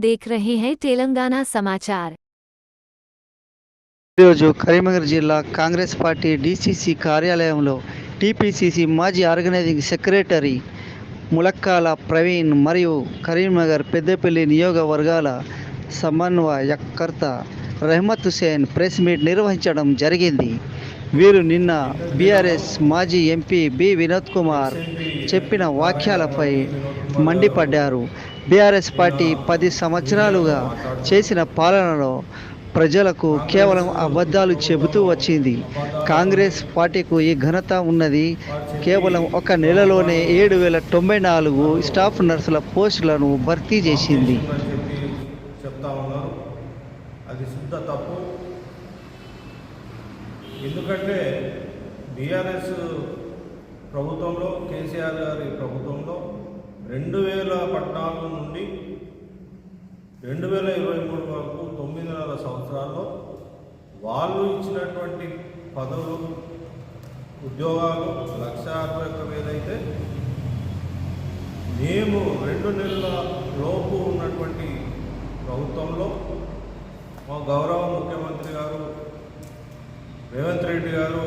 देख रहे हैं तेलंगाना समाचार ఈరోజు కరీంనగర్ జిల్లా కాంగ్రెస్ పార్టీ డీసీసీ కార్యాలయంలో టీపీసీసీ మాజీ ఆర్గనైజింగ్ సెక్రటరీ ములక్కాల ప్రవీణ్ మరియు కరీంనగర్ పెద్దపల్లి నియోగవర్గాల సమన్వయకర్త రెహమత్ హుసేన్ ప్రెస్ మీట్ నిర్వహించడం జరిగింది వీరు నిన్న బీఆర్ఎస్ మాజీ ఎంపీ బి వినోద్ కుమార్ చెప్పిన వాక్యాలపై మండిపడ్డారు. బీఆర్ఎస్ పార్టీ పది సంవత్సరాలుగా చేసిన పాలనలో ప్రజలకు కేవలం అబద్ధాలు చెబుతూ వచ్చింది. కాంగ్రెస్ పార్టీకు ఈ ఘనత ఉన్నది. కేవలం ఒక నెలలోనే ఏడు వేల తొంభై నాలుగు స్టాఫ్ నర్సుల పోస్టులను భర్తీ చేసింది. చెప్తా ఉన్నారు. అది శుద్ధ తప్పు. ఎందుకంటే బీఆర్ఎస్ ప్రభుత్వంలో కేసీఆర్ గారి ప్రభుత్వంలో రెండు వేల పద్నాలుగు నుండి రెండు వేల ఇరవై మూడు వరకు తొమ్మిదిన్నర సంవత్సరాల్లో వాళ్ళు ఇచ్చినటువంటి పదవులు ఉద్యోగాలు లక్ష అరవై ఒక్క వేలైతే మేము రెండు నెలల లోపు ఉన్నటువంటి ప్రభుత్వంలో మా గౌరవ ముఖ్యమంత్రి గారు రేవంత్ రెడ్డి గారు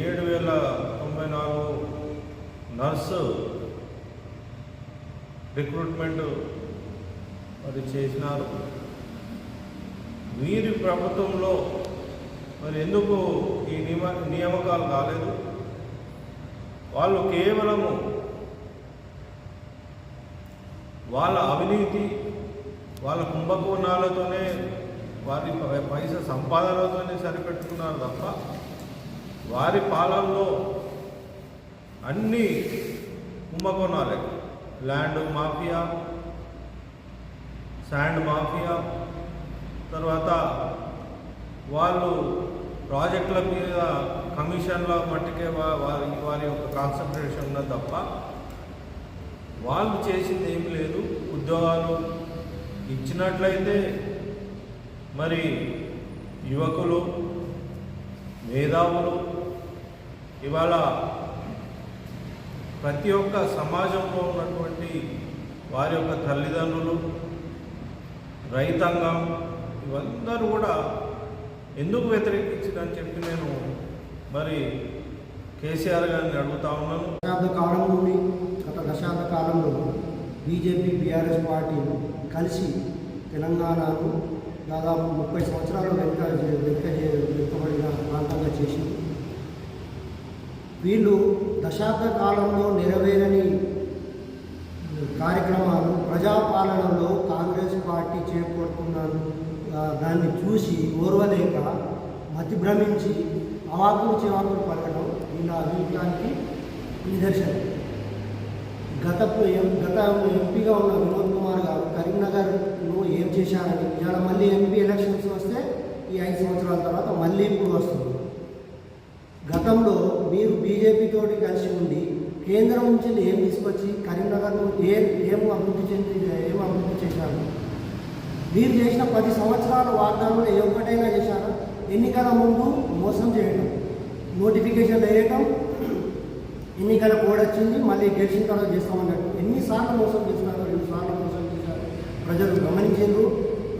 ఏడు వేల తొంభై నాలుగు నర్సు రిక్రూట్మెంట్ మరి చేసినారు. వీరి ప్రభుత్వంలో మరి ఎందుకు ఈ నియమ నియామకాలు కాలేదు వాళ్ళు కేవలము వాళ్ళ అవినీతి వాళ్ళ కుంభకోణాలతోనే వారి పైస పైసా సంపాదనతోనే సరిపెట్టుకున్నారు తప్ప వారి పాలనలో అన్ని కుంభకోణాలే. ల్యాండ్ మాఫియా శాండ్ మాఫియా తర్వాత వాళ్ళు ప్రాజెక్టుల మీద కమిషన్ల మట్టుకే వారి వారి యొక్క కాన్సన్ట్రేషన్ ఉన్నది తప్ప వాళ్ళు చేసింది ఏమి లేదు. ఉద్యోగాలు ఇచ్చినట్లయితే మరి యువకులు మేధావులు ఇవాళ ప్రతి ఒక్క సమాజంలో ఉన్నటువంటి వారి యొక్క తల్లిదండ్రులు రైతాంగం ఇవందరూ కూడా ఎందుకు వ్యతిరేకించిందని చెప్పి నేను మరి కేసీఆర్ గారిని అడుగుతా ఉన్నాను. దశాబ్ద కాలం నుండి గత దశాబ్ద కాలంలో బీజేపీ బీఆర్ఎస్ పార్టీలు కలిసి తెలంగాణను దాదాపు ముప్పై సంవత్సరాలు వెనుక వెనుక వెనుకబడిన ప్రాంతంగా చేసింది. వీళ్ళు దశాబ్ద కాలంలో నెరవేరని కార్యక్రమాలు ప్రజాపాలనలో కాంగ్రెస్ పార్టీ చేపడుతున్నారు దాన్ని చూసి ఓర్వలేక మతిభ్రమించి అవాకులు చివాకులు పలకడం వీళ్ళ అభిప్రాయానికి నిదర్శనం. గత గత ఎంపీగా ఉన్న వినోద్ కుమార్ గారు కరీంనగర్ ఏం చేశారని. ఇవాళ మళ్ళీ ఎంపీ ఎలక్షన్స్ వస్తే ఈ ఐదు సంవత్సరాల తర్వాత మళ్ళీ ఇప్పుడు వస్తుంది. గతంలో మీరు బీజేపీతోటి కలిసి ఉండి కేంద్రం నుంచి ఏం తీసుకొచ్చి కరీంనగర్ను ఏ ఏం అభివృద్ధి చెంది ఏం అభివృద్ధి చేశారు? మీరు చేసిన పది సంవత్సరాల వాగ్దానంలో ఏ ఒక్కటైనా చేశారు? ఎన్నికల ముందు మోసం చేయడం నోటిఫికేషన్ వేయటం ఎన్నికల కోడ్ వచ్చింది మళ్ళీ గెలిచిన తర్వాత చేస్తామన్నట్టు. ఎన్నిసార్లు మోసం చేసినారో రెండు సార్లు మోసం ప్రజలు గమనించారు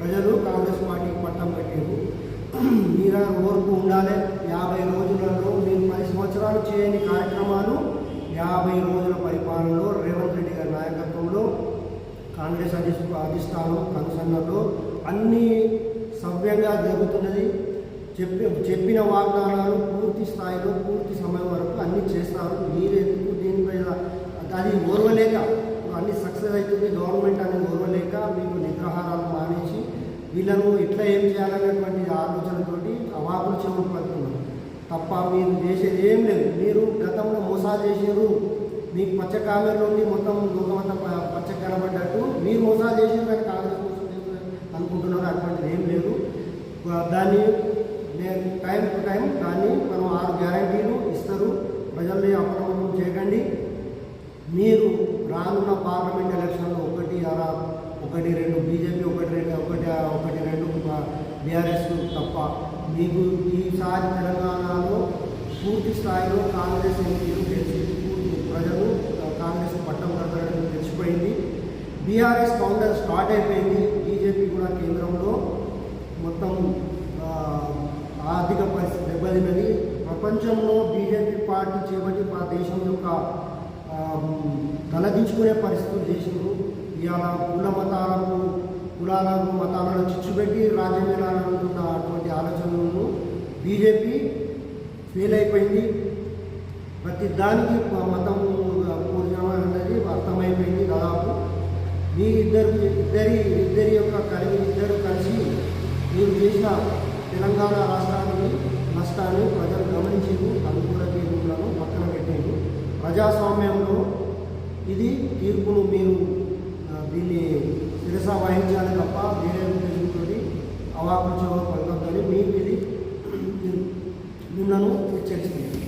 ప్రజలు కాంగ్రెస్ పార్టీకి పట్టం కట్టారు మీరా ఓర్పు ఉండాలి. యాభై రోజులలో మీరు పది సంవత్సరాలు చేయని కార్యక్రమాలు యాభై రోజుల పరిపాలనలో రేవంత్ రెడ్డి గారి నాయకత్వంలో కాంగ్రెస్ అధి అధిష్టానం కనుసన్నలో అన్నీ సవ్యంగా జరుగుతున్నది. చెప్పి చెప్పిన వాగ్దానాలు పూర్తి స్థాయిలో పూర్తి సమయం వరకు అన్నీ చేస్తారు. మీరెందుకు దీనిపై అది ఓర్వలేక అన్ని సక్సెస్ అవుతుంది. గవర్నమెంట్ అనేది ఓర్వలేక మీకు నిద్రాహారాలు మానేసి ఇంకా ఏం చేయాలనేటువంటి ఆలోచనతోటి అవాకులు చెవులు పడుతున్నారు తప్ప మీరు చేసేది ఏం లేదు. మీరు గతంలో మోసాలు చేసారు మీకు పచ్చ కామెర్లు మొత్తం లోకమంతా పచ్చ కనబడ్డట్టు మీరు మోసాలు చేసారు కానీ కాంగ్రెస్ మోసం అనుకుంటున్నారు. అటువంటిది ఏం లేదు. దాన్ని నేను టైం టు టైం దాన్ని మనం ఆరు గ్యారంటీలు ఇస్తారు. ప్రజల్ని అప్రమత్తం చేయకండి. మీరు రానున్న పార్లమెంట్ ఎలక్షన్లో ఒకటి అలా ఒకటి రెండు బీజేపీ ఒకటి రెండు ఒకటి ఒకటి రెండు బీఆర్ఎస్ తప్ప మీకు ఈసారి తెలంగాణలో పూర్తి స్థాయిలో కాంగ్రెస్ ఎంపీలు గెలిచి పూర్తి ప్రజలు కాంగ్రెస్ పట్టం కదలడం గెలిచిపోయింది బీఆర్ఎస్ కౌంటర్ స్టార్ట్ అయిపోయింది బీజేపీ కూడా కేంద్రంలో. మొత్తం ఆర్థిక పరిస్థితి దెబ్బతిన్నది. ప్రపంచంలో బీజేపీ పార్టీ చేపట్టి మా దేశం యొక్క తలదించుకునే పరిస్థితులు దేశంలో ఇవాళ కుల మతాలకు కులాలను మతాలను చిచ్చుపెట్టి రాజ్యం వెళ్ళాలనుకున్న అటువంటి ఆలోచనలను బీజేపీ ఫెయిల్ అయిపోయింది. ప్రతి దానికి మ- మతం అనేది అర్థమైపోయింది దాదాపు. మీ ఇద్దరు ఇద్దరి ఇద్దరి యొక్క కలిగి ఇద్దరు కలిసి మీరు చేసిన తెలంగాణ రాష్ట్రానికి నష్టాన్ని ప్రజలు గమనించింది అనుకూల తీర్పులను పక్కన పెట్టేది ప్రజాస్వామ్యంలో ఇది తీర్పును మీరు దీన్ని శిరస వహించాలి తప్ప వేరే ఉద్దేశంతో అవాకులు పొందొద్దని మీకు ఇది మిమ్మల్ని హెచ్చరిస్తుంది